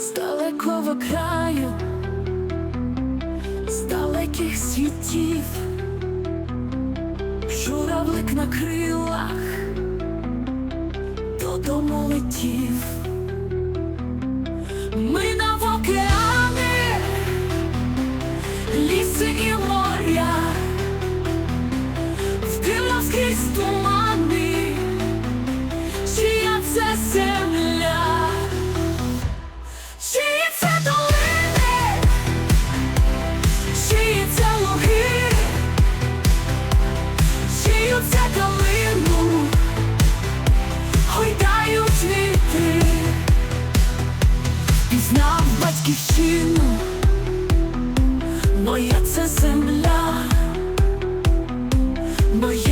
маленького краю, з далеких світів, журавлик на крилах додому летів. Ми на океани, ліси і моря, вкрила скрізь тумани, чия це Пізнав батьківщину, моя це земля, моє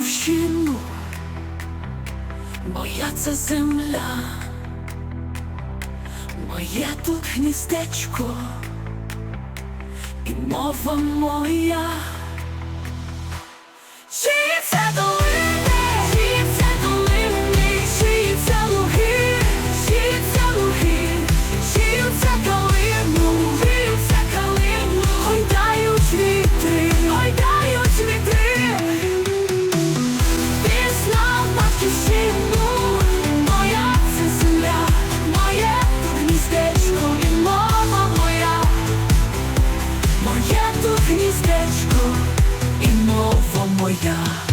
батьківщину, моя це земля. Моє тут гніздечко і мова моя. Моє тут